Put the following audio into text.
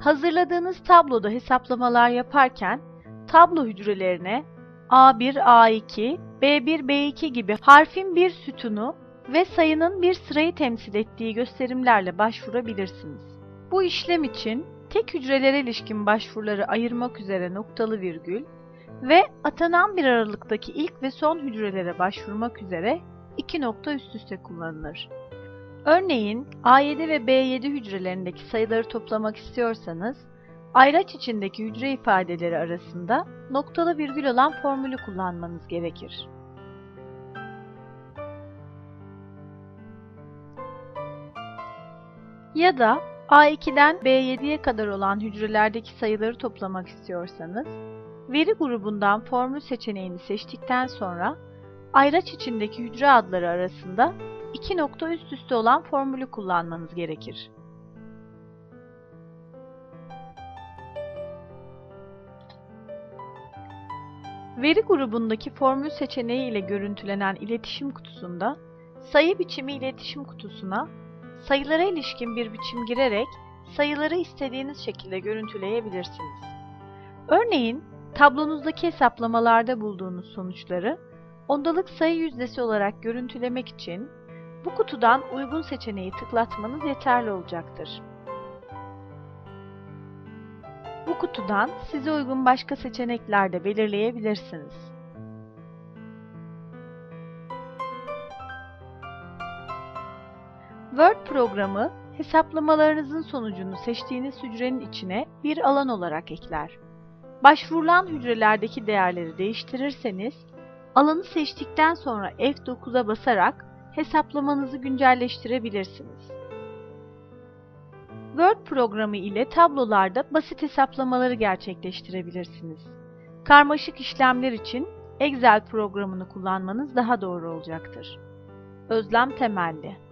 Hazırladığınız tabloda hesaplamalar yaparken tablo hücrelerine A1, A2, B1, B2 gibi harfin bir sütunu ve sayının bir sırayı temsil ettiği gösterimlerle başvurabilirsiniz. Bu işlem için tek hücrelere ilişkin başvuruları ayırmak üzere noktalı virgül ve atanan bir aralıktaki ilk ve son hücrelere başvurmak üzere iki nokta üst üste kullanılır. Örneğin A7 ve B7 hücrelerindeki sayıları toplamak istiyorsanız, ayraç içindeki hücre ifadeleri arasında noktalı virgül olan formülü kullanmanız gerekir. Ya da A2'den B7'ye kadar olan hücrelerdeki sayıları toplamak istiyorsanız, veri grubundan formül seçeneğini seçtikten sonra ayraç içindeki hücre adları arasında iki nokta üst üste olan formülü kullanmanız gerekir. Veri grubundaki formül seçeneği ile görüntülenen iletişim kutusunda sayı biçimi iletişim kutusuna sayılara ilişkin bir biçim girerek sayıları istediğiniz şekilde görüntüleyebilirsiniz. Örneğin tablonuzdaki hesaplamalarda bulduğunuz sonuçları ondalık sayı yüzdesi olarak görüntülemek için bu kutudan uygun seçeneği tıklatmanız yeterli olacaktır. Bu kutudan size uygun başka seçenekler de belirleyebilirsiniz. Word programı hesaplamalarınızın sonucunu seçtiğiniz hücrenin içine bir alan olarak ekler. Başvurulan hücrelerdeki değerleri değiştirirseniz, alanı seçtikten sonra F9'a basarak hesaplamanızı güncelleştirebilirsiniz. Word programı ile tablolarda basit hesaplamaları gerçekleştirebilirsiniz. Karmaşık işlemler için Excel programını kullanmanız daha doğru olacaktır. Özlem Temelli